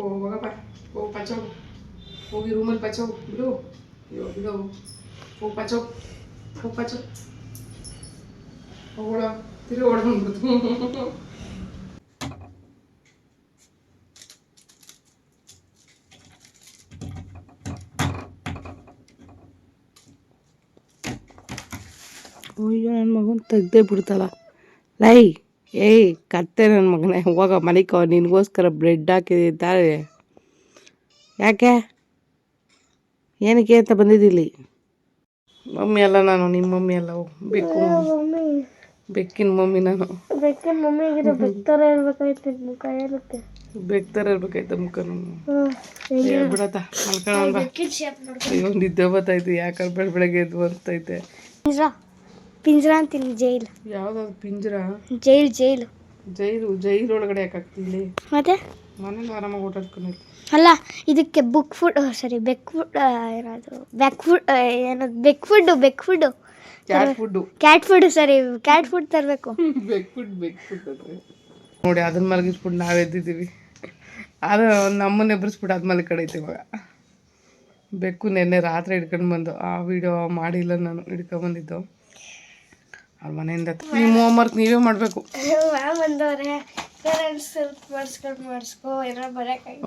ಹೋಗಪ್ಪ ಹೋಗಿ ಪಚ್ಚ ಹೋಗು ಹೋಗಿ ರೂಮಲ್ಲಿ ಪಚ್ಚ ಹೋಗು ಬಿಡು ಅಯ್ಯೋ ಬಿಡು ಹೋಗಿ ಪಚ್ಚ ಹೋಗು ಹೋಗಿ ಪಚ್ಚ ಹೋಗೋಣ ತಿರುಗಿ ಹೊಡೆದ್ಬಿಡ್ತು ಅಯ್ಯೋ ನನ್ನ ಮಗನ ತೆಗ್ದೇ ಬಿಡ್ತಲ್ಲ ಲೈ ಏಯ್ ಕತ್ತೆ ನನ್ನ ಮಗನೇ ಹೋಗ ಮಲಿಕೋ ನಿನಗೋಸ್ಕರ ಬ್ರೆಡ್ ಹಾಕಿದ್ದಾರೆ. ಯಾಕೆ? ಏನಕ್ಕೆ ಅಂತ ಬಂದಿದ್ದಿಲ್ಲಿ ಮಮ್ಮಿ ಅಲ್ಲ ನಾನು ನಿಮ್ಮ ಮಮ್ಮಿ ಅಲ್ಲ. ಬೆಕ್ಕು ಮಮ್ಮಿ. ಬೆಕ್ಕಿನ ಮಮ್ಮಿ ನಾನು. ಬೆಕ್ಕಿನ ಮಮ್ಮಿಗಿರೋ ಬೆಕ್ತರ ಇರ್ಬೇಕಾಯ್ತು ಮುಖ ಏನಕ್ಕೆ ಬೆಕ್ತರ ಇರ್ಬೇಕಾಯ್ತ ಮುಖ ನಮ್ಮ ಬಿಡತ್ತ ಮಲ್ಕೊಳ್ಳೋಣ ಅಯ್ಯೋ ನಿದ್ದೆ ಬರ್ತೈತೆ ಯಾಕಂದ್ರೆ ಬೆಳ ಬೆಳಗ್ಗೆ ಎದ್ದು ಬರ್ತೈತೆ ಪಿಂಜ್ರಾ ಅಂತೀನಿ ಜೈಲ್. ಯಾವ್ದಾದ್ರು ಪಿಂಜರ? ಜೈಲ್ ಜೈಲು. ಜೈಲು ಜೈಲ್ ಒಳಗಡೆ ಯಾಕಾಗ್ತಿಲ್ಲಿ ಮತ್ತೆ? ಮನೇಲಿ ಆರಾಮಾಗಿ ಓಡಾಡ್ಕೊಂಡು ಅಲ್ಲ ಇದಕ್ಕೆ ಬುಕ್ ಫುಡ್ ಸಾರಿ ಬೆಕ್ ಫುಡ್ ಏನಾದ್ರು ಬೆಕ್ ಫುಡ್ ಏನದು ಬೆಕ್ ಫುಡ್ಡು ಬೆಕ್ food cat food cat food ಸರಿ ಕ್ಯಾಟ್ ಫುಡ್ ತರಬೇಕು. ಬೆಕ್ ಫುಡ್ ಬೆಕ್ ಫುಡ್ ಅಂದ್ರೆ. ನೋಡಿ ಅದನ್ನ ಮಲಗಿಸ್ಬಿಟ್ಟು ನಾವು ಎದ್ದಿದ್ದೀವಿ. ಅದು ನಮ್ಮನ್ನ ಎಬ್ಬರಿಸ್ಬಿಟ್ಟು ಕಡೆ ಕಡೈತೆ ಇವಾಗ. ಬೆಕ್ಕು ನೆನ್ನೆ ರಾತ್ರಿ ಹಿಡ್ಕೊಂಡು ಬಂದು ಆ ವಿಡಿಯೋ ಮಾಡಿಲ್ಲ ನಾನು ಹಿಡ್ಕೊಂಬಂದಿದ್ದು ಅವ್ರ ಮನೆಯಿಂದ ನಿಮ್ಮ ಹೋಮ್ವರ್ಕ್ ನೀವೇ ಮಾಡಬೇಕು. ಮ್ಯಾಮ್ ಬಂದವ್ರೆ ಪೇರೆಂಟ್ಸ್ ಮಾಡಿಸ್ಕೊಂಡು ಮಾಡಿಸ್ಕೋ ಏನೋ ಬರೋಕ್ಕಾಗಿ.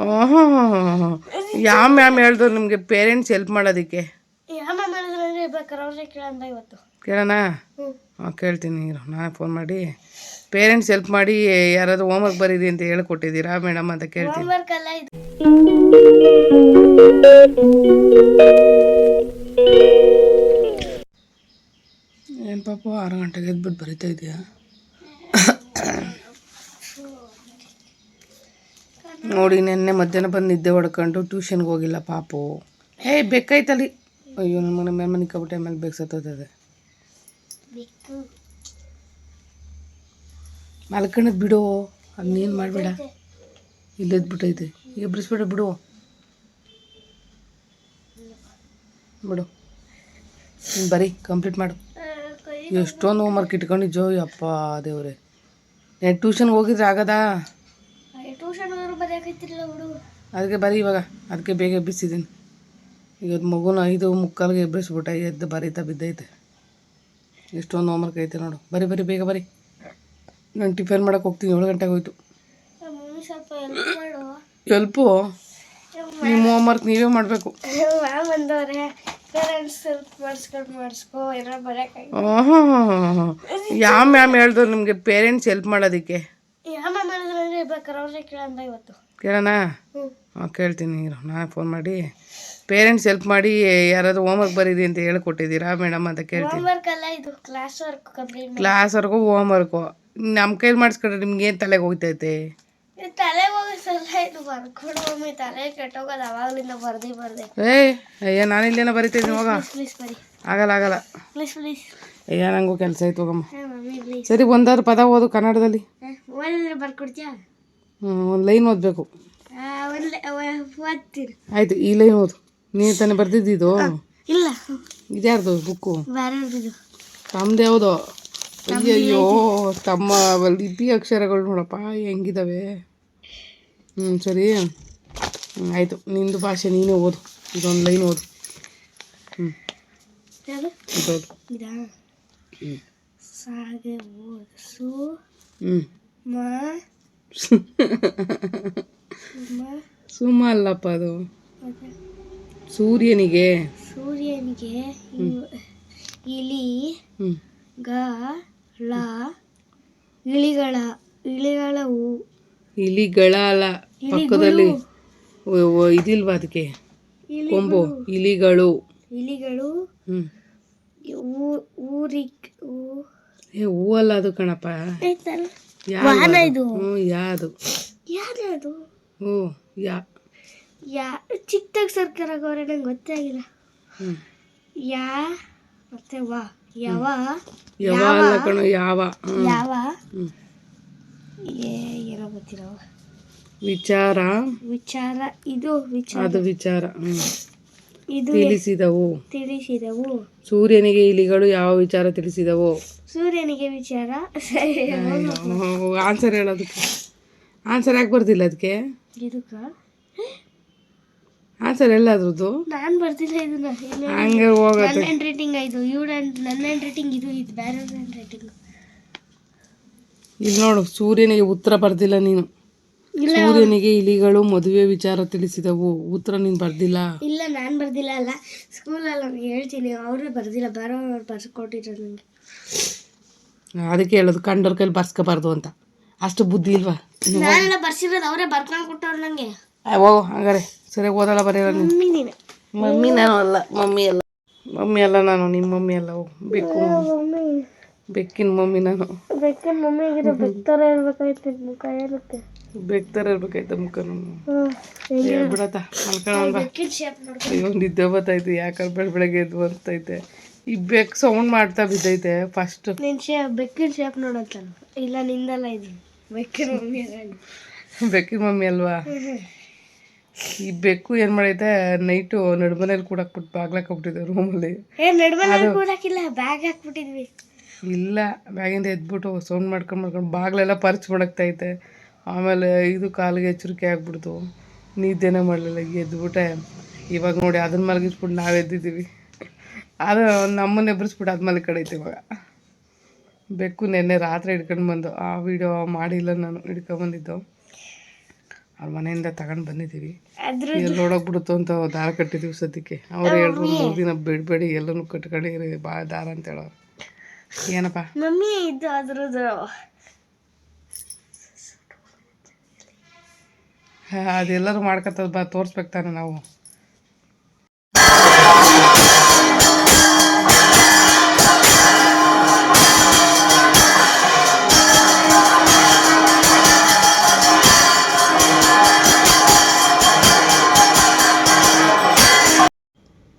ಯಾವ ಮ್ಯಾಮ್ ಹೇಳಿದ್ರು ನಿಮಗೆ ಪೇರೆಂಟ್ಸ್ ಹೆಲ್ಪ್ ಮಾಡೋದಕ್ಕೆ? ಯಾವ ಮ್ಯಾಮ್ ಹೇಳಿದ್ರೆ ಬೇಕಾರೆ ಅವ್ರೇ ಕೇಳಂದ ಇವತ್ತು. ಕೇಳೋಣ? ಹಾಂ ಕೇಳ್ತೀನಿ ಇರು ನಾನೇ ಫೋನ್ ಮಾಡಿ. ಪೇರೆಂಟ್ಸ್ ಹೆಲ್ಪ್ ಮಾಡಿ ಯಾರಾದರೂ ಹೋಮ್ವರ್ಕ್ ಬರೀರಿ ಅಂತ ಹೇಳ್ಕೊಟ್ಟಿದ್ದೀರಾ? ಮೇಡಮ್ ಅಂತ ಕೇಳ್ತೀನಿ. ಹೋಮ್ವರ್ಕ್ ಅಲ್ಲ ಇದು. ಏನು ಪಾಪ? ಆರು ಗಂಟೆಗೆ ಎದ್ಬಿಟ್ಟು ಬರಿತಾ ಇದೆಯಾ? ನೋಡಿ, ನೆನ್ನೆ ಮಧ್ಯಾಹ್ನ ಬಂದು ನಿದ್ದೆ ಹೊಡ್ಕೊಂಡು ಟ್ಯೂಷನ್ಗೆ ಹೋಗಿಲ್ಲ ಪಾಪು. ಹೇ ಬೇಕಾಯ್ತಲ್ಲಿ. ಅಯ್ಯೋ ನನ್ನ ಮನೆ ಮೇಲೆ ಮನೆ ಕಬಿಟ್ಟೆ ಮೇಲೆ ಬೇಕು ಸತ್ತೋತದೆ ಮಲ್ಕಣದ್ ಬಿಡು. ಅದನ್ನೇನು ಮಾಡಬೇಡ. ಇಲ್ಲೆದ್ಬಿಟ್ಟೈತೆ ಬಿಡಿಸ್ಬೇಡ ಬಿಡು. ಬಿಡು. ಬರೀ ಕಂಪ್ಲೀಟ್ ಮಾಡು. ಎಷ್ಟೊಂದು ಹೋಮ್ವರ್ಕ್ ಇಟ್ಕೊಂಡಿದ್ದೋ ಯಪ್ಪ ದೇವ್ರೆ. నేను ಟ್ಯೂಷನ್ಗೆ ಹೋಗಿದ್ರೆ ಆಗದಾ? ಟ್ಯೂಷನ್ ಬರೆಯಾಕೈತಿರಲ್ಲ ಹುಡು ಅದಕ್ಕೆ ಬರೀ ಇವಾಗ ಅದಕ್ಕೆ ಬೇಗ ಎಬ್ಬಿಸಿದ್ದೀನಿ. ಇವತ್ತು ಮಗುನ ಐದು ಮುಕ್ಕಾಲ್ಗೆ ಎಬ್ಬಿಸ್ಬಿಟ್ಟ ಎದ್ದು ಬರೀತಾ ಬಿದ್ದೈತೆ. ಎಷ್ಟೊಂದು ಹೋಮ್ವರ್ಕ್ ಐತೆ ನೋಡು. ಬರೀ ಬರೀ ಬೇಗ ಬರೀ. ನಾನು ಟಿಫನ್ ಮಾಡಕ್ಕೆ ಹೋಗ್ತೀನಿ ಏಳು ಗಂಟೆಗೆ ಹೋಯ್ತು. ಎಲ್ಪು ನಿಮ್ಮ ಹೋಮ್ವರ್ಕ್ ನೀವೇ ಮಾಡಬೇಕು. ಯಾವ ಮ್ಯಾಮ್ ಹೇಳಿದ್ರು ನಿಮಗೆ ಪೇರೆಂಟ್ಸ್ ಹೆಲ್ಪ್ ಮಾಡೋದಕ್ಕೆ? ಕೇಳೋಣ ಹಾಂ ಕೇಳ್ತೀನಿ ನಾನು ಫೋನ್ ಮಾಡಿ. ಪೇರೆಂಟ್ಸ್ ಹೆಲ್ಪ್ ಮಾಡಿ ಯಾರಾದರೂ ಹೋಮ್ವರ್ಕ್ ಬರೀರಿ ಅಂತ ಹೇಳ್ಕೊಟ್ಟಿದ್ದೀರಾ? ಮೇಡಮ್ ಅಂತ ಕೇಳ್ತೀನಿ. ಕ್ಲಾಸ್ವರೆಗೂ ಹೋಮ್ವರ್ಕು ನಮ್ಮ ಕೈಲಿ ಮಾಡಿಸ್ಕೊಂಡ್ರೆ ನಿಮ್ಗೆ ಏನು ತಲೆಗೆ ಹೋಗ್ತೈತೆ? ತಲೆ ಹೋಗೋ ಸಲ ಇದು ಬರ್ಕೊಡು ಮಮ್ಮಿ ತಲೆ ಕೆಟ್ಟೋಗೋದು ಅವಾಗಲಿಂದ ಬರ್ದಿ ಬರ್ದೆ. ಏಯ್ ಅಯ್ಯ ನಾನಿಲ್ಲೇನೋ ಬರಿತಿದ್ದೀನಿ ಹೋಗ. ಪ್ಲೀಸ್ ಬರಿ. ಆಗಲ್ಲ ಆಗಲ್ಲ. ಪ್ಲೀಸ್ ಪ್ಲೀಸ್ ಅಯ್ಯ ನನಗೂ ಕೆಲಸ ಆಯ್ತು ಹೋಗಮ್ಮ. ಹಾಂ ಮಮ್ಮಿ ಪ್ಲೀಸ್ ಸರಿ ಒಂದಾದ್ರು ಪದ ಓದು ಕನ್ನಡದಲ್ಲಿ. ಓದಿದ್ರೆ ಬರ್ಕೊಡ್ತೀಯಾ? ಹ್ಞೂ ಒಂದು ಲೈನ್ ಓದಬೇಕು. ಆಯ್ತು ಈ ಲೈನ್ ಓದು. ನೀನು ತಾನೇ ಬರ್ದಿದ್ದಿದ್ದು? ಇಲ್ಲ. ಇದ್ಯಾರ್ದು ಬುಕ್ಕು? ಬೇರೆ ಹೌದು ತಮ್ಮದು ಯಾವುದೋ ಅಯ್ಯಯ್ಯೋ ತಮ್ಮ ಲಿಪಿ ಅಕ್ಷರಗಳು ನೋಡಪ್ಪ ಹೆಂಗಿದಾವೆ? ಹ್ಞೂ ಸರಿ. ಆಯಿತು. ನಿಂದು ಭಾಷೆ ನೀನೇ ಓದು. ಇದೊಂದು ಲೈನ್ ಓದು. ಹ್ಞೂ ಸಾಗೆ ಓದು ಸು ಹ್ಞೂ ಮ. ಮ ಸುಮ್ಮ ಅಲ್ಲಪ್ಪ ಅದು. ಸೂರ್ಯನಿಗೆ. ಸೂರ್ಯನಿಗೆ ಇಲಿ ಹ್ಞೂ ಗ ಇಳಿಗಳ ಇಲಿಗಳ ಹೂ ಇಲಿಗಳ ಅಲ್ಲ ಪಕ್ಕದಲ್ಲಿ ಇದಿಲ್ವಾ ಅದಕ್ಕೆ ಕೊಂಬು ಇಲಿಗಳು. ಇಲಿಗಳು. ಹ್ಞೂ ಹೂ ಅಲ್ಲ ಊ- ಏ ಹೂವಲ್ಲ ಅದು ಕಣಪ್ಪ. ಆಯ್ತಲ್ಲ ಯಾವ್ದು ಹ್ಞೂ ಯಾ. ಯಾ ಚಿಕ್ಕದಾಗಿ ಸರ್ಕಾರ ಅವರೇ ನಂಗೆ ಗೊತ್ತಾಗಿಲ್ಲ ಯಾ ಮತ್ತೆ ವಾ. ಯಾವ. ಯಾವ ಅಲ್ಲ ಕಣೋ ಯಾವ. ಯಾವ? ಏನೋ ಗೊತ್ತಿಲ್ಲ ವಿಚಾರ? ವಿಚಾರ ಇದು ವಿಚಾರ. ಅದು ವಿಚಾರ ಇದು ತಿಳಿಸಿದವು. ತಿಳಿಸಿದವು. ಸೂರ್ಯನಿಗೆ ಇಲಿಗಳು ಯಾವ ವಿಚಾರ ತಿಳಿಸಿದವು? ಸೂರ್ಯನಿಗೆ ವಿಚಾರ? ಆನ್ಸರ್ ಹೇಳೋದಕ್ಕೆ. ಆನ್ಸರ್ ಯಾಕೆ ಬರ್ತಿಲ್ಲ ಅದಕ್ಕೆ? ಇದಕ್ಕ? ಆನ್ಸರ್ ಎಲ್ಲ ಅದ್ರದ್ದು? ನಾನು ಬರ್ತಿಲ್ಲ ಇದನ್ನ. ಹಂಗೆ ಹೋಗುತ್ತೆ. ನನ್ನ ಹ್ಯಾಂಡ್ ರೈಟಿಂಗ್ ಇದು ಇವ್ರ ನನ್ನ ಹ್ಯಾಂಡ್ ರೈಟಿಂಗ್ ಇದು ಇದು ಬೇರೆ ಹ್ಯಾಂಡ್ ರೈಟಿಂಗ್ ಇಲ್ಲಿ ನೋಡು ಸೂರ್ಯನಿಗೆ ಉತ್ತರ ಬರ್ದಿಲ್ಲ ನೀನು. ಸೂರ್ಯನಿಗೆ ಇಲಿಗಳು ಮದುವೆ ವಿಚಾರ ತಿಳಿಸಿದವು. ಉತ್ತರ ನೀನ್ ಬರ್ದಿಲ್ಲ. ಇಲ್ಲ ನಾನು ಬರ್ದಿಲ್ಲ ಅಲ್ಲ. ಸ್ಕೂಲಲ್ಲಿ ಅವ್ರಿಗೆ ಹೇಳ್ತೀನಿ. ಅವರೇ ಬರ್ದಿಲ್ಲ ಬೇರೆ ಅವ್ರು ಬರ್ಸ್ಕೊಟ್ಟಿದ್ರು ನನಗೆ ಅದಕ್ಕೆ ಹೇಳೋದು ಕಂಡೋರ್ ಕೈಲಿ ಬರ್ಸ್ಕೋಬಾರ್ದು ಅಂತ. ಅಷ್ಟು ಬುದ್ಧಿ ಇಲ್ವಾ? ನಾನೆಲ್ಲ ಬರ್ಸಿರೋದು ಅವರೇ ಬರ್ಕೊಂಡು ಕೊಟ್ಟವ್ರು ನನಗೆ ಓ ಹೋಗು ಹಂಗಾರೆ. ಸರಿ ಓದಲ್ಲ ಬರೆಯಲ್ಲ ನೀನು. ಮಮ್ಮಿ ನೀನು. ಮಮ್ಮಿ ನಾನು ಅಲ್ಲ ಮಮ್ಮಿ ಅಲ್ಲ. ಮಮ್ಮಿ ಅಲ್ಲ ನಾನು ನಿಮ್ಮ ಮಮ್ಮಿ ಅಲ್ಲ ಹೋಗ್ಬೇಕು ಮಮ್ಮಿ. ಬೆಕ್ಕಿನ ಮಮ್ಮಿ ನಾನು. ಬೆಕ್ಕಿನ ಮಮ್ಮಿ ಆಗಿರೋ ಬೆಕ್ತರ ಇರ್ಬೇಕಾಯ್ತು ಮುಖ ಏನಕ್ಕೆ ಬೆಕ್ತರ ಇರ್ಬೇಕಾಯ್ತ ಮುಖ ನಾನು ಹ್ಞೂ ಬಿಡತ್ತ ಮಲ್ಕೊಳ್ಳೋಣ ನಿದ್ದೆ ಬರ್ತೈತೆ ಯಾಕಂದ್ರೆ ಬೆಳ ಬೆಳಗ್ಗೆ ಎದ್ದು ಬರ್ತೈತೆ. ಈ ಬೆಕ್ ಸೌಂಡ್ ಮಾಡ್ತಾ ಬಿದ್ದೈತೆ ಫಸ್ಟ್ ನಿನ್ ಶೇ ಬೆಕ್ಕಿನ ಶೇಪ್ ನೋಡತ್ತ ಇಲ್ಲ ನಿಂದಲ್ಲ ಇದು ಬೆಕ್ಕಿನ ಮಮ್ಮಿ ಬೆಕ್ಕಿನ ಮಮ್ಮಿ ಅಲ್ವಾ? ಈ ಬೆಕ್ಕು ಏನ್ ಮಾಡೈತೆ ನೈಟು ನಡುಮನೇಲಿ ಕೂಡಾಕ್ಬಿಟ್ಟು ಬಾಗ್ಲಾಕ್ಬಿಟ್ಟಿದೆ ರೂಮಲ್ಲಿ ಏ ನಡುಮನೆ ಕೂಡಾಕಿಲ್ಲ ಬ್ಯಾಗ್ ಹಾಕ್ಬಿಟ್ಟಿದ್ವಿ. ಇಲ್ಲ ಬ್ಯಾಗಿಂದ ಎದ್ಬಿಟ್ಟು ಸೌಂಡ್ ಮಾಡ್ಕೊಂಡು ಮಾಡ್ಕೊಂಡು ಬಾಗಿಲೆಲ್ಲ ಪರ್ಚ್ ಮಾಡಕ್ತೈತೆ. ಆಮೇಲೆ ಇದು ಕಾಲಿಗೆ ಎಚ್ಚರಿಕೆ ಆಗ್ಬಿಡ್ತು. ನಿದ್ದೆನೇ ಮಾಡಲಿಲ್ಲ ಎದ್ಬಿಟ್ಟೆ. ಇವಾಗ ನೋಡಿ ಅದನ್ನ ಮಲಗಿಸ್ಬಿಟ್ಟು ನಾವು ಎದ್ದಿದ್ದೀವಿ. ಅದು ನಮ್ಮನ್ನ ಎಬ್ಬರಿಸ್ಬಿಟ್ಟು ಅದು ಮಲ್ಕಡೈತೆ ಇವಾಗ. ಬೆಕ್ಕು ನೆನ್ನೆ ರಾತ್ರಿ ಹಿಡ್ಕೊಂಡು ಬಂದು ಆ ವಿಡಿಯೋ ಮಾಡಿಲ್ಲ ನಾನು ಹಿಡ್ಕೊಂಬಂದಿದ್ದು ಅವ್ರ ಮನೆಯಿಂದ ತಗೊಂಡು ಬಂದಿದ್ದೀವಿ. ಎಲ್ಲಿ ನೋಡೋಗ್ಬಿಡುತ್ತೋ ಅಂತ ದಾರ ಕಟ್ಟಿದ್ದೀವಿ ಸದ್ಯಕ್ಕೆ. ಅವ್ರು ಹೇಳಿದ್ರು ಮೂರು ದಿನ ಬಿಡಬೇಡಿ ಎಲ್ಲನೂ ಕಟ್ಕೊಂಡಿರಿ ಭಾಳ ದಾರ ಅಂತ ಹೇಳೋರು ಏನಪ್ಪ? ಮಮ್ಮಿ ಇದು ಅದ್ರದ್ದು. ಅದೆಲ್ಲರೂ ಮಾಡ್ಕೊತದ ಬಾ ತೋರಿಸ್ಬೇಕು ತಾನೆ ನಾವು.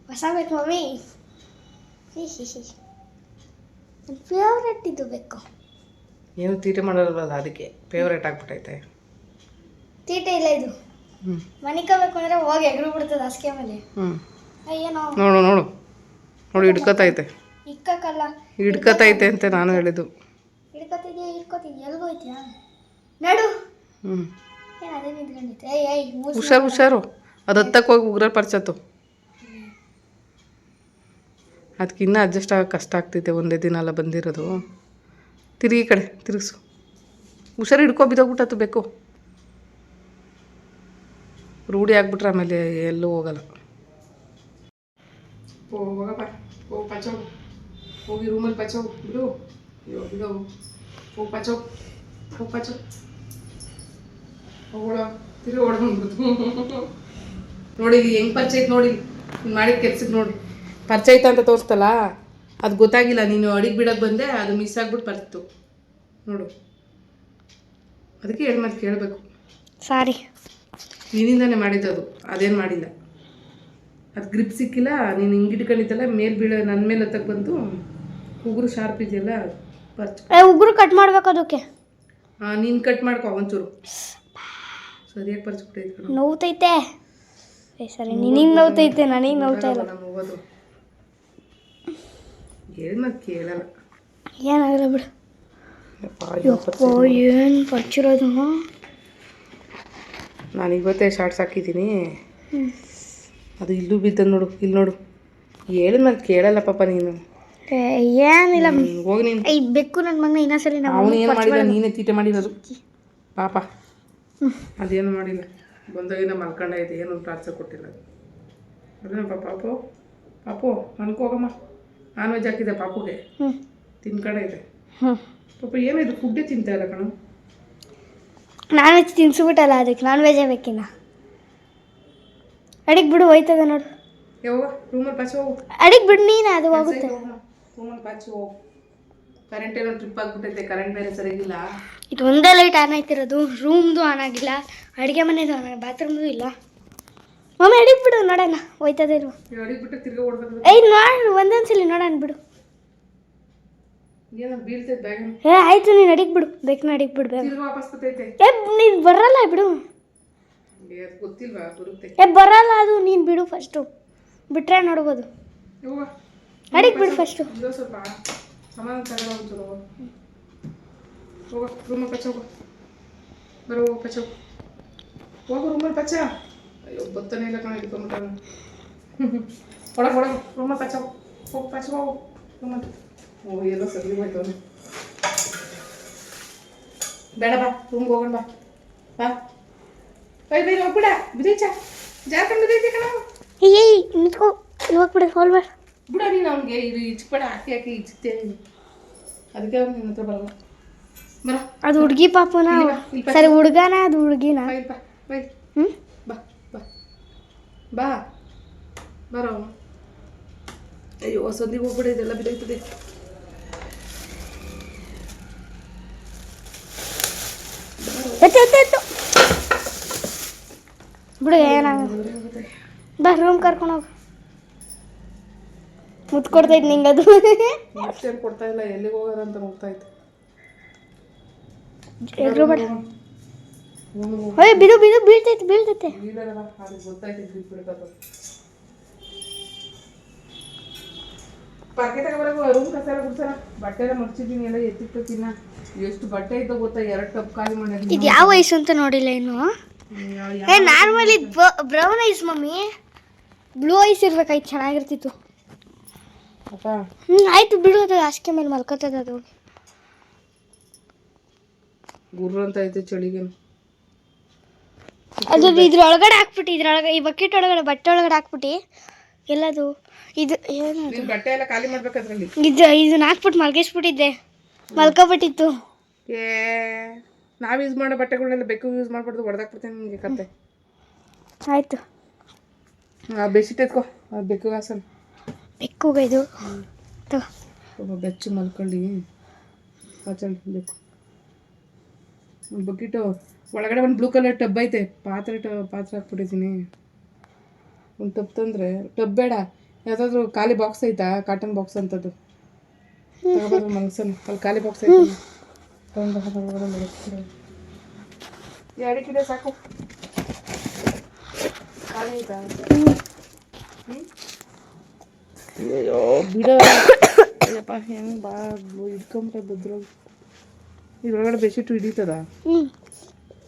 ಹೊಸ ಬೇಕು ಮಮ್ಮಿ. ನನ್ನ ಫೇವ್ರೆಟ್ ಇದು ಬೇಕು. ಏನು ತೀಟೆ ಮಾಡೋಲ್ವಲ್ಲ ಅದಕ್ಕೆ? ಫೇವ್ರೇಟ್ ಆಗ್ಬಿಟ್ಟೈತೆ. ತೀಟೆ ಇಲ್ಲ ಇದು. ಹ್ಞೂ ಮನಿಕೋಬೇಕು ಅಂದ್ರೆ ಹೋಗಿ ಎಗರು ಬಿಡ್ತದೆ ಹಾಸಿಗೆ ಮೇಲೆ. ಹ್ಞೂ ಅಯ್ಯೇನೋ ನೋಡು ನೋಡು. ನೋಡು ಹಿಡ್ಕೊತೈತೆ. ಇಕ್ಕಕ್ಕಲ್ಲ ಹಿಡ್ಕೊತೈತೆ ಅಂತ ನಾನು ಹೇಳಿದ್ದು. ಹಿಡ್ಕೊತಿದ್ಯಾ ಹಿಡ್ಕೊತಿದ್ಯಾ? ಎಲ್ಗೋಯ್ತ್ಯಾ ನಡು. ಹ್ಞೂ ಏನು ಅದೇ ಏಯ್ ಹುಷಾರು ಹುಷಾರು. ಅದು ಹತ್ತಕ್ಕೆ ಹೋಗಿ ಉಗ್ರ ಪರ್ಚತ್ತು. ಅದಕ್ಕೆ ಇನ್ನೂ ಅಡ್ಜಸ್ಟ್ ಆಗೋಕ್ಕೆ ಕಷ್ಟ ಆಗ್ತೈತೆ, ಒಂದೇ ದಿನ ಎಲ್ಲ ಬಂದಿರೋದು. ತಿರುಗಿ ಕಡೆ, ತಿರುಗಿಸು. ಹುಷಾರು ಹಿಡ್ಕೊ ಬಿದ್ದೋಗ್ಬಿಟ್ಟತ್ತು ಬೇಕು ರೂಢಿ ಆಗ್ಬಿಟ್ರೆ ಆಮೇಲೆ ಎಲ್ಲೂ ಹೋಗಲ್ಲ. ಹೋಗಪ್ಪ ಹೋಗಿ ಪಚ್ಚೋ ಹೋಗಿ. ರೂಮಲ್ಲಿ ಪಚೋ ಬಿಡು. ಬಿಡು. ಹೋಗಿ ಪಚೋ ಹೋಗಿ. ಪಚೋ ಹೋಗೋಣ. ತಿರುಗಿ ಹೊಡೆದ್ಬಿಡ್ತು ನೋಡಿ, ಹೆಂಗ್ ಪರಿಚಯ ನೋಡಿ. ಮಾಡಿದ ಕೆಲ್ಸಕ್ಕೆ ನೋಡಿ. ಪರಿಚಯ ಐತೆ ಅಂತ ತೋರಿಸ್ತಲ್ಲ? ಅದು ಗೊತ್ತಾಗಿಲ್ಲ ನೀನು ಅಡಿಗೆ ಬಿಡಕ್ಕೆ ಬಂದೆ ಅದು ಮಿಸ್ ಆಗ್ಬಿಟ್ಟು ಬರ್ತು ನೋಡು. ಅದಕ್ಕೆ ಹೇಳಿ ಮತ್ತೆ ಕೇಳಬೇಕು. ಸಾರಿ. ನಿನ್ನಿಂದಾನೆ ಮಾಡಿದ್ದು ಅದು ಅದೇನು ಮಾಡಿಲ್ಲ. ಅದು ಗ್ರಿಪ್ ಸಿಕ್ಕಿಲ್ಲ ನೀನು ಹಿಂಗೆ ಇಟ್ಕೊಂಡಿದ್ದಲ್ಲ ಮೇಲೆ ಬೀಳ ನನ್ನ ಮೇಲೆ ಹತ್ತಕ್ಕೆ ಬಂತು ಉಗುರು ಶಾರ್ಪ್ ಇದೆಯಲ್ಲ ಪರ್ಚ್ ಉಗುರು ಕಟ್ ಮಾಡ್ಬೇಕು ಅದಕ್ಕೆ. ಹಾಂ ನೀನು ಕಟ್ ಮಾಡ್ಕೊ ಒಂಚೂರು. ಸರಿಯಾಗಿ ಪರ್ಚ್ಬಿಟ್ಟೈತೆ. ನೋವ್ತೈತೆ. ಸರಿ ನಿನಗೆ ನೋವ್ತೈತೆ ನನಗೆ ನೋವ್ತಾ ಇಲ್ಲ. ನಮ್ಮ ಹೋಗೋದು ಹೇಳಿ ಮತ್ತೆ ಕೇಳಲ್ಲ ಏನಾಗಲ್ಲ ಬಿಡು. ಯಪ್ಪ, ಏನು ಪಚ್ಚಿರೋದು ನಾನು ಇವತ್ತೇ ಶಾರ್ಟ್ಸ್ ಹಾಕಿದ್ದೀನಿ. ಅದು ಇಲ್ಲೂ ಬಿದ್ದ ನೋಡು ಇಲ್ಲಿ ನೋಡು. ಹೇಳಿದ ಮೇಲೆ ಕೇಳಲ್ಲ ಪಾಪ ನೀನು. ಏ, ಏನಿಲ್ಲ. ಹೋಗಿ ನೀನು. ಐ ಬೆಕ್ಕು ನನ್ನ ಮಗನ ಇನ್ನೊಂದ್ಸರಿ ಅವನು ಏನು ಮಾಡಿಲ್ಲ ನೀನೇ ತೀಟೆ ಮಾಡಿರೋದು. ಪಾಪ. ಅದೇನು ಮಾಡಿಲ್ಲ. ಬಂದಾಗಿನ ಮಲ್ಕೊಂಡ ಇದೆ ಏನು ಟಾರ್ಚರ್ ಕೊಟ್ಟಿಲ್ಲ. ಅದೇನಪ್ಪ ಪಾಪು ಪಾಪು ಅನ್ಕೋಗಮ್ಮ ನಾನ್ ವೆಜ್ ಹಾಕಿದೆ ಪಾಪುಗೆ. ಹ್ಞೂ ಇದೆ. ಪಾಪ ಇದು ಫುಡ್ಡೇ ತಿಂತಾ ಇಲ್ಲ ಕಣ. ನಾನ್ ವೆಜ್ ತಿನ್ಸ್ಬಿಟ್ಟಲ್ಲ ಅದಕ್ಕೆ. ನಾನ್ ವೆಜ್ಜೇ ಬೇಕಿನ್ನ? ಅಡಿಗೆ ಬಿಡು ಹೋಯ್ತದ ನೋಡು. ಯವ್ವ ರೂಮಲ್ಲಿ ಪಾಚಿ ಹೋಗು. ಅಡಿಗೆ ಬಿಡು ನೀನು ಅದು ಹೋಗುತ್ತೆ. ರೂಮಲ್ಲಿ ಪಾಚಿ ಹೋಗು. ಕರೆಂಟ್ ಏನೋ ಟ್ರಿಪ್ ಆಗ್ಬಿಟ್ಟೈತೆ ಕರೆಂಟ್ ಬೇರೆ ಸರಿಗಿಲ್ಲ ಇದು ಒಂದೇ ಲೈಟ್ ಆನ್ ಆಯ್ತಿರೋದು. ರೂಮ್ದು ಆನ್ ಆಗಿಲ್ಲ. ಅಡುಗೆ ಮನೆದು ಆನ್ ಬಾತ್ರೂಮ್ದು ಇಲ್ಲ. ಮಮ್ಮಿ ಅಡಿಗೆ ಬಿಡು ನೋಡೋಣ ಹೋಯ್ತದೆ ಇಲ್ವ ಅಡಿಗೆ ಬಿಟ್ಟು ತಿರ್ಗಾ ಓಡ್ಬೇಕು ಏಯ್ ನೋಡ ಒಂದೊಂದ್ಸಲಿ ನೋಡೋಣ ಬಿಡು. ಏನೋ ಬೀಳ್ತೈತೆ ಬ್ಯಾಗ್ ಏ ಆಯ್ತು ನೀನು ಅಡಿಗೆ ಬಿಡು ಬೇಕು ಅಡಿಗೆ ಬಿಡು ಬೇಗ. ತಿರ್ಗಾ ವಾಪಸ್ ಬರ್ತೈತೆ. ಏ ನೀನು ಬರಲ್ಲ ಬಿಡು. ಏ, ಗೊತ್ತಿಲ್ವಾ ಬರುತ್ತೆ. ಏ ಬರಲ್ಲ ಅದು ನೀನು ಬಿಡು ಫಸ್ಟು ಬಿಟ್ರೆ ನೋಡ್ಬೋದು. ಅಡಿಗೆ ಬಿಡು ಫಸ್ಟು ಸ್ವಲ್ಪ ಸಮಾಧಾನ ತಗೊಳ್ಳೋ ಒಂಚೂರು. ಹೋಗ ರೂಮಲ್ಲಿ ಪಚ್ಚ ಹೋಗು. ಬರೋ ಹೋಗು ಪಚ್ಚ ಹೋಗು. ಹೋಗು ರೂಮಲ್ಲಿ ಪಚ್ಚ. ಅಯ್ಯೋ ಬತ್ತನೇ ಇಲ್ಲ ಕಣ ಇಟ್ಕೊಂಡ್ಬಿಟ್ಟಾನ ಒಳಗೆ ಒಳಗೆ ರೂಮ ಪಚ್ಚ ಹೋಗಿ ಪಚ್ಚ ಹೋಗು ರೂಮ ಓ ಎಲ್ಲ ಸರಿ ಹೋಯ್ತು ಅವ್ನು. ಬೇಡ ಬಾ ರೂಮ್ಗೆ ಹೋಗೋಣ ಬಾ ಬಾ ಬೈ ಬೈ ಹೋಗ್ಬಿಡ ಬಿದೀಚ ಜಾರ್ಕೊಂಡು ಬಿದೈತಿ ಕಣ ಏಯ್ ನಿಂತ್ಕೋ ಇವಾಗ ಬಿಡ ಹೋಲ್ ಬೇಡ ಬಿಡ ನೀನು ಅವ್ನಿಗೆ ಇದು ಇಚ್ಬೇಡ ಹಾಕಿ ಹಾಕಿ ಇಚ್ತೆ ಅದಕ್ಕೆ ಅವ್ನು ನಿನ್ನ ಹತ್ರ ಬರಲ್ಲ ಬರ ಅದು ಹುಡುಗಿ ಪಾಪನ ಇಲ್ಲಿ ಬಾ, ಇಲ್ಲಿ ಬಾ. ಸರಿ ಹುಡುಗನ ಅದು ಹುಡುಗಿನ ಬೈ ಬಾ ಬೈ ಹ್ಞೂ ಬಾ ಬಾ ಬಾ. ಬರೋ. ಅಯ್ಯೋ ಸಂದಿಗೆ ಹೋಗ್ಬಿಡಿ ಇದೆಲ್ಲ ಎತ್ತು ಬಿಡು ಏನಾಗುತ್ತೆ? ಬಾ ರೂಮ್ ಕರ್ಕೊಂಡು ಹೋಗು. ಮುತ್ತು ಕೊಡ್ತೈತೆ ನಿಂಗೆ ಅದು. ಅಷ್ಟೇನು ಕೊಡ್ತಾ ಇಲ್ಲ ಎಲ್ಲಿಗೆ ಹೋಗೋದಂತ ಇತ್ತು ಎಲ್ರು ಬೇಡ ಓಯ್ ಬಿಡು ಬಿಡು ಬೀಳ್ತೈತೆ ಬೀಳ್ತೈತೆ. ಇಲ್ಲಲ್ಲ ಅದಕ್ಕೆ ಗೊತ್ತಾಯ್ತು ಗ್ರಿಪ್ ಬಿಡ್ಬೇಕು ಪಾಕೆ ತಗೊಬರಬೇಕು ರೂಮ್ ಕಸ ಎಲ್ಲ ಗುಡ್ಸಲ್ಲ. ಬಟ್ಟೆ ಎಲ್ಲ ಮಡ್ಚಿದ್ದೀನಿ ಎಲ್ಲ ಎತ್ತಿಟ್ಟು ತಿನ್ನ. ಎಷ್ಟು ಬಟ್ಟೆ ಇದ್ದ ಗೊತ್ತಾ ಎರಡು ಟಪ್ ಖಾಲಿ ಮಾಡಿದ್ನಿ ಇದು ಯಾವ ಐಸ್ ಅಂತ ನೋಡಿಲ್ಲ ಇನ್ನು? ಏ ನಾರ್ಮಲ್ ಇದು brown eyes mummy. Blue eyes ಇರ್ಬೇಕಾಯ್ತು ಚೆನ್ನಾಗಿರ್ತಿತ್ತು. ಹ್ಞೂ ಆಯ್ತು ಬಿಡು ಅದು ಹಾಸಿಗೆ ಮೇಲೆ ಮಲ್ಕೋತದ ಅದು. ಗುರ್ರಂತ ಐತೆ ಚಳಿಗೆ. ಅದು ಇದ್ರೊಳಗಡೆ ಹಾಕ್ಬಿಟ್ಟು ಇದ್ರೊಳಗೆ ಈ ಬಕೆಟ್ ಒಳಗಡೆ ಬಟ್ಟೆ ಒಳಗಡೆ ಹಾಕ್ಬಿಟ್ಟು ಎಲ್ಲದು ಇದು ಏನು ನೀನ್ ಬಟ್ಟೆ ಎಲ್ಲ ಖಾಲಿ ಮಾಡ್ಬೇಕು ಅದ್ರಲ್ಲಿ? ಇದು ಇದನ್ನ ಹಾಕ್ಬಿಟ್ಟು ಮಲ್ಗಿಸ್ಬಿಟ್ಟಿದ್ದೆ. ಮಲ್ಕೊಬಿಟ್ಟಿತ್ತು. ಏ ನಾವ್ ಯೂಸ್ ಮಾಡೋ ಬಟ್ಟೆಗಳನ್ನೆಲ್ಲ ಬೆಕ್ಕು ಯೂಸ್ ಮಾಡ್ಬಾರ್ದು ಹೊಡೆದಾಕ್ಬಿಡ್ತೀನಿ ನಿಮಗೆ ಕತೆ. ಆಯಿತು. ಆ ಬೆಡ್ಶೀಟ್ ಎತ್ಕೋ ಆ ಬೆಕ್ಕು ಹಾಸನ ಬೆಕ್ಕುಗ ಇದು. ತಗೋ ಒಬ್ಬ ಬೆಚ್ಚು ಮಲ್ಕೊಳ್ಳಿ. ಪಾಚಲ್ ಬೇಕು ಬಕೆಟು ಒಳಗಡೆ ಒಂದು ಬ್ಲೂ ಕಲರ್ ಟಬ್ ಐತೆ. ಪಾತ್ರೆ ಟ ಪಾತ್ರೆ ಹಾಕ್ಬಿಟ್ಟಿದ್ದೀನಿ. ಒಂದು ಟಬ್ ತಂದರೆ ಟಬ್ ಬೇಡ. ಯಾವುದಾದ್ರೂ ಖಾಲಿ ಬಾಕ್ಸ್ ಐತಾ? ಕಾಟನ್ ಬಾಕ್ಸ್ ಅಂತದ್ದು ತಗೊಬಾರ್ದು ಮಲ್ಸನ್ ಅಲ್ಲಿ ಖಾಲಿ ಬಾಕ್ಸ್ ಐತೆ. ತಗೊಂಡ್ ಬಾ, ತಗೊಂಡ್ ಬಾ, ಮಲಗ್ಸ್ಬಿಡು. ಎರಡು ಕಿಡೆ ಸಾಕು. ಖಾಲಿ ಐತಾ? ಅಯ್ಯೋ. ಬಿಡ. ಅಯ್ಯಪ್ಪ ಹೆಂಗೆ ಬಾ ಇಟ್ಕೊಂಬಿಟ್ಟೆ ಬದ್ರೋಗಿ ಇದ್ರೊಳಗಡೆ ಬೆಡ್ಶೀಟ್ ಹಿಡಿತದ? ಹ್ಞೂ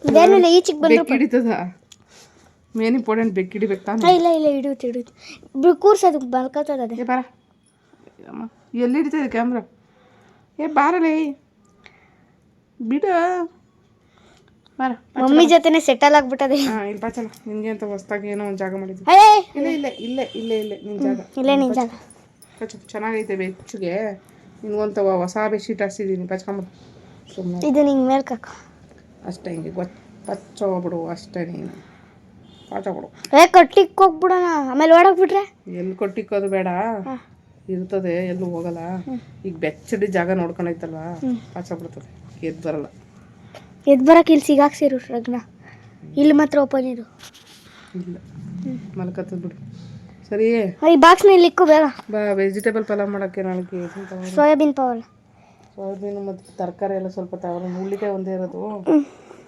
ಇದೇನಿಲ್ಲ ಈಚೆಗೆ ಬಂದ್ರೆ ಹಿಡಿತದ ಮೇನ್ ಇಂಪಾರ್ಟೆಂಟ್ ಬೆಕ್ ಹಿಡಿಬೇಕು ತಾನೆ ಇಲ್ಲ ಇಲ್ಲ ಹಿಡಿಯುತ್ತೆ ಹಿಡಿಯುತ್ತೆ ಬಿ ಕೂರ್ಸೋದು ಬಲ್ಕತ್ತದ ಅದೇ. ಬಾರ. ಅಮ್ಮ ಎಲ್ಲಿ ಹಿಡಿತದೆ ಕ್ಯಾಮ್ರಾ ಏ ಬಾರಲೇ. ಬಿಡ. ಬಾರ ಮಮ್ಮಿ ಜೊತೆನೆ ಸೆಟಲ್ ಆಗ್ಬಿಟ್ಟದೆ. ಹಾಂ ಇಲ್ಲಿ ಪಾಚಲ ನಿನಗೆ ಅಂತ ಹೊಸ್ದಾಗಿ ಏನೋ ಒಂದು ಜಾಗ ಮಾಡಿದ್ವಿ. ಏ ಇಲ್ಲ ಇಲ್ಲ ಇಲ್ಲ ಇಲ್ಲ ಇಲ್ಲ ನಿನ್ನ ಜಾಗ. ಇಲ್ಲೇ ನಿಜ ಪಚ್ಚ ಚೆನ್ನಾಗೈತೆ ಬೆಚ್ಚಗೆ. ನಿನ್ಗೊಂತ ಹೊಸ ಬೆಡ್ಶೀಟ್ ಹಾಕ್ಸಿದ್ದೀನಿ ಸುಮ್ಮನೆ ಇದು ನಿಂಗೆ ಮೇಲ್ಕಾಕ ಅಷ್ಟೇ ಹಿಂಗೆ ಗೊತ್ತು ಪಚ್ಚೋಗ್ಬಿಡು ಅಷ್ಟೇ ನೀನು. ಪಾಚೋಗ್ಬಿಡು ಏ ಕಟ್ಟಿಕ್ ಹೋಗ್ಬಿಡೋಣ. ಆಮೇಲೆ ಓಡೋಗ್ಬಿಟ್ರೆ ಎಲ್ಲಿ ಕೊಟ್ಟಿಕ್ಕೋದು ಬೇಡ. ಇರ್ತದೆ ಎಲ್ಲೂ ಹೋಗಲ್ಲ. ಈಗ ಬೆಚ್ಚಡಿ ಜಾಗ ನೋಡ್ಕೊಂಡೈತಲ್ವ ಪಾಚೋಗ್ಬಿಡ್ತದೆ ಎದ್ದು ಬರಲ್ಲ. ಎದ್ದು ಬರಕ್ಕೆ ಇಲ್ಲಿ ಸಿಗಾಕ್ಸಿರು ರಗ್ನ. ಇಲ್ಲಿ ಮಾತ್ರ ಓಪನ್ ಇರು. ಇಲ್ಲ. ಮಲ್ಕತ್ತದ ಬಿಡು. ಸರಿ. ಈ ಬಾಕ್ಸ್ನ ಇಲ್ಲಿ ಇಕ್ಕು ಬೇಗ ಬಾ ವೆಜಿಟೇಬಲ್ ಪಲಾವ್ ಮಾಡೋಕ್ಕೆ ನನಗೆ ಸೋಯಾಬೀನ್ ಪವಲ್ ಸೋಯಾಬೀನು ಮತ್ತು ತರಕಾರಿ ಎಲ್ಲ ಸ್ವಲ್ಪ ತಗೊಳ್ಳೋಣ ಹುಳ್ಳಿಕಾಯಿ ಒಂದೇ ಇರೋದು.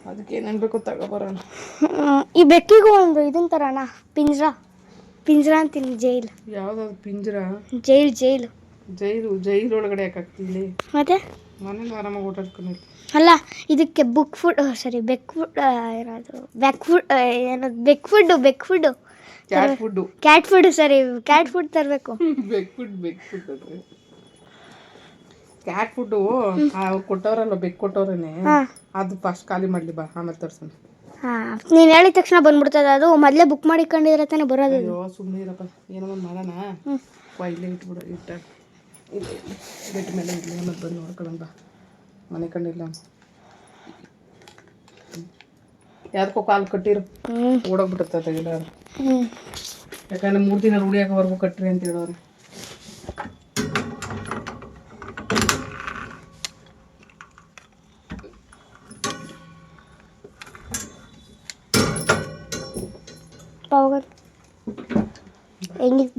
ಅದಕ್ಕೆ ಏನೇನು ಬೇಕು ತಗೊಬರೋಣ ಈ ಬೆಕ್ಕಿಗೂ ಒಂದು ಇದನ್ನ ತರೋಣ ಪಿಂಜ್ರಾ. ಪಿಂಜ್ರಾ ಅಂತೀನಿ ಜೈಲ್. ಯಾವ್ದಾದ್ರು ಪಿಂಜರ? ಜೈಲ್ ಜೈಲು. ಜೈಲು ಜೈಲ್ ಒಳಗಡೆ ಯಾಕಾಗ್ತಿಲ್ಲ ಮತ್ತೆ? ಮನೇಲಿ ಆರಾಮಾಗಿ ಓಡಾಡ್ಕೊಂಡು ಅಲ್ಲ ಇದಕ್ಕೆ ಬುಕ್ ಫುಡ್ ಸಾರಿ ಬೆಕ್ ಫುಡ್ ಇರೋದು ಬೆಕ್ ಫುಡ್ ಏನದು ಬೆಕ್ ಫುಡ್ಡು ಬೆಕ್ food cat food cat food ಸರಿ ಕ್ಯಾಟ್ ಫುಡ್ ತರಬೇಕು. ಬೆಕ್ ಫುಡ್ ಬೆಕ್ ಫುಡ್ ಕ್ಯಾಟ್ ಫುಡ್ಡು ಕೊಟ್ಟವ್ರಲ್ಲ ಬೆಕ್ ಕೊಟ್ಟವ್ರೇನೆ ಅದು ಫಸ್ಟ್ ಖಾಲಿ ಮಾಡಲಿ ಬಾ ಆಮೇಲೆ ತರ್ಸೋಣ ಹಾಂ ನೀನು ಹೇಳಿದ ತಕ್ಷಣ ಬಂದ್ಬಿಡ್ತದೆ ಅದು. ಮೊದಲೇ ಬುಕ್ ಮಾಡಿಕೊಂಡಿದ್ರೆ ತಾನೇ ಬರೋದು. ಅಯ್ಯೋ ಸುಮ್ಮನೆ ಇರಪ್ಪ. ಏನೋ ಒಂದು ಮಾಡೋಣ. ವಾ ಇಲ್ಲೇ ಇಟ್ಬಿಡು ಇಟ್ಟ. ಬೆಡ್ ಮೇಲೆ ಇರಲಿ ಮತ್ತೆ ಬಂದು ನೋಡ್ಕೊಳ್ಳೋಣ ಬಾ. ಮನೆ ಕಂಡಿಲ್ಲ ಯಾವ್ದಕ್ಕೋ ಕಾಲು ಕಟ್ಟಿರು. ತೆಗಿಲ್ಲ ಹ್ಞೂ ಯಾಕಂದ್ರೆ ಮೂರು ದಿನ ರೂಢಿ ಆಗೋವರೆಗೂ ಕಟ್ರಿ ಅಂತ ಹೇಳೋರು.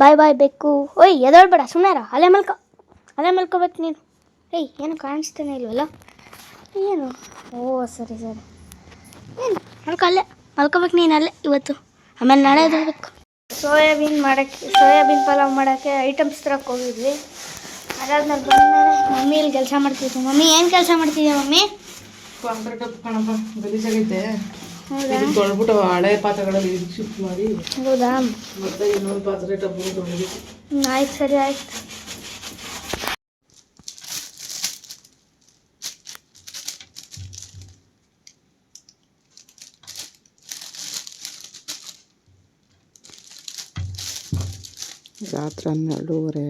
ಬಾಯ್ ಬಾಯ್ ಬೆಕ್ಕು. ಓಯ್, ಎದೊಳ್ಬೇಡ ಸುಮ್ಮನೆ ಅಲೆ ಮಲ್ಕೊ. ಅಲೆ ಮಲ್ಕೋಬೇಕು ನೀನು. ಏಯ್, ಏನು ಕಾಣಿಸ್ತಾನೆ ಇಲ್ವಲ್ಲ? ಏನು? ಓ, ಸರಿ ಸರಿ. ಏನು? ಮಲ್ಕ ಅಲ್ಲೇ. ಮಲ್ಕೋಬೇಕು ನೀನು ಅಲ್ಲೇ ಇವತ್ತು. ಆಮೇಲೆ ನಾಳೆ ಎದೊಳ್ಬೇಕು. ಸೋಯಾಬೀನ್ ಮಾಡೋಕ್ಕೆ, ಸೋಯಾಬೀನ್ ಪಲಾವ್ ಮಾಡೋಕ್ಕೆ ಐಟಮ್ಸ್ ತರಕ್ಕೆ ಹೋಗಿದ್ವಿ. ಅದಾದ್ಮೇಲೆ ಮಮ್ಮಿ ಇಲ್ಲಿ ಕೆಲಸ ಮಾಡ್ತಿದ್ವಿ ಮಮ್ಮಿ, ಏನು ಕೆಲಸ ಮಾಡ್ತಿದ್ದೆ ಮಮ್ಮಿ? ಇದನ್ನ ತೊಳ್ಬಿಟ್ಟು ಹಳೆ ಪಾತ್ರೆಗಳಲ್ಲಿ ಇದು ಶಿಫ್ಟ್ ಮಾಡಿ ಹೌದಾ? ಮತ್ತೆ ಇನ್ನೊಂದು ಪಾತ್ರೆ ಟಬ್ಬು ತೊಳಿಬೇಕು ಆಯ್ತು ಸರಿ ಆಯ್ತು. ರಾತ್ರಿ ಹನ್ನೆರಡೂವರೆ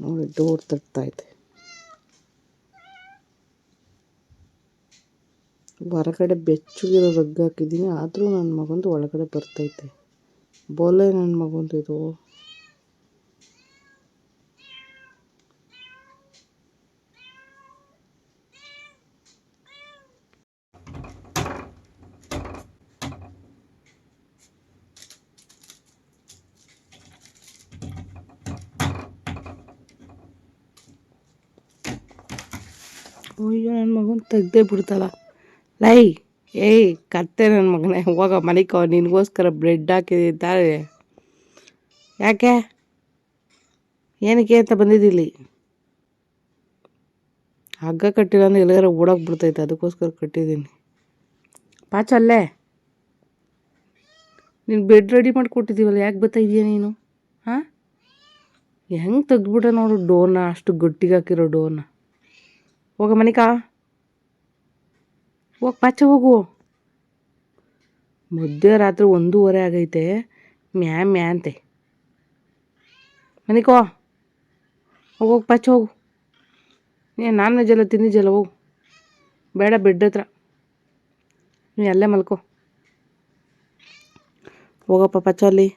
ನೋಡಿ ಡೋರ್ ತಟ್ತೈತೆ ಹೊರಗಡೆ ಬೆಚ್ಚಗಿರೋ ರಗ್ ಹಾಕಿದ್ದೀನಿ. ಆದರೂ ನನ್ನ ಮಗಂದು ಒಳಗಡೆ ಬರ್ತೈತೆ. ಬೋಲೆ ನನ್ನ ಮಗಂದು ಇದು. ಅಯ್ಯೋ ನನ್ನ ಮಗನ ತೆಗ್ದೇ ಬಿಡ್ತಲ್ಲ ಲೈ, ಏಯ್, ಕತ್ತೆ ನನ್ನ ಮಗನೇ, ಹೋಗ ಮನಿಕೋ ನಿನಗೋಸ್ಕರ ಬ್ರೆಡ್ ಹಾಕಿದ್ದಾರೆ ಯಾಕೆ? ಏನಕ್ಕೆ ಅಂತ ಬಂದಿದ್ದಿಲ್ಲಿ? ಹಗ್ಗ ಕಟ್ಟಿಲ್ಲ ಅಂದರೆ ಎಲ್ಲಾರ ಓಡೋಕೆ ಬಿಡ್ತೈತೆ, ಅದಕ್ಕೋಸ್ಕರ ಕಟ್ಟಿದ್ದೀನಿ. ಪಾಚಲ್ಲೇ ನೀನು ಬೆಡ್ ರೆಡಿ ಮಾಡಿ ಕೊಟ್ಟಿದ್ದೀವಲ್ಲ ಯಾಕೆ ಬರ್ತಾ ಇದೀಯ ನೀನು? ಹಾಂ? ಹೆಂಗೆ ತೆಗ್ದ್ಬಿಟ್ಟೆ ನೋಡು ಡೋನ ಅಷ್ಟು ಗಟ್ಟಿಗೆ ಹಾಕಿರೋ ಡೋನ ಹೋಗ ಮನಿಕಾ? ಹೋಗಿ ಪಾಚ ಹೋಗು. ಮಧ್ಯರಾತ್ರಿ ಒಂದೂವರೆ ಆಗೈತೆ. ಮ್ಯಾ ಮ್ಯಾ ಅಂತೆ. ಮನಿಕೋ ಹೋಗಿ ಪಾಚ ಹೋಗು. ನೀ ನಾನ್ ವೆಜ್ ಎಲ್ಲ ತಿಂದಿದ್ದೆಲ್ಲ ಹೋಗು. ಬೇಡ, ಬೆಡ್ ಹತ್ರ. ನೀ ಅಲ್ಲೇ ಮಲ್ಕೋ. ಹೋಗಪ್ಪ ಪಚ್ಚ ಅಲ್ಲಿ.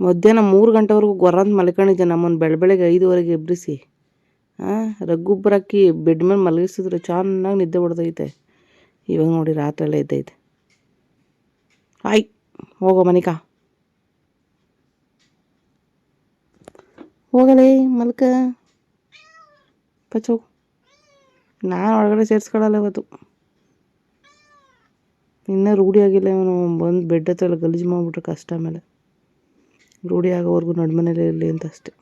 ಮಧ್ಯಾಹ್ನ ಮೂರು ಗಂಟೆವರೆಗೂ ಗೊರಂತ ಮಲ್ಕೊಂಡಿದ್ದೆ ನಮ್ಮನ್ನು ಬೆಳ ಬೆಳಗ್ಗೆ ಐದುವರೆಗೆ ಎಬ್ಬರಿಸಿ ರಗ್ಗುಬ್ಬರ ಹಾಕಿ ಬೆಡ್ ಮೇಲೆ ಮಲಗಿಸಿದ್ರೆ ಚೆನ್ನಾಗಿ ನಿದ್ದೆ ಹೊಡೆದೈತೆ. ಇವಾಗ ನೋಡಿ ರಾತ್ರಿ ಎಲ್ಲ ಇದ್ದೈತೆ ಆಯ್, ಹೋಗೋ ಮನಿಕ. ಹೋಗಲೇ ಮಲ್ಕ. ಪಚೋ ನಾನು ಒಳಗಡೆ ಸೇರಿಸ್ಕೊಳ್ಳಲ್ಲ ಇವತ್ತು. ಇನ್ನೂ ರೂಢಿ ಆಗಿಲ್ಲ ಇವನು. ಬಂದು ಬೆಡ್ ಹತ್ರ ಎಲ್ಲ ಗಲೀಜು ಮಾಡಿಬಿಟ್ರೆ ಕಷ್ಟ ಆಮೇಲೆ. ರೂಢಿ ಆಗೋವರೆಗೂ ನಡುಮನೇಲಿ ಇರಲಿ ಅಂತ ಅಷ್ಟೆ.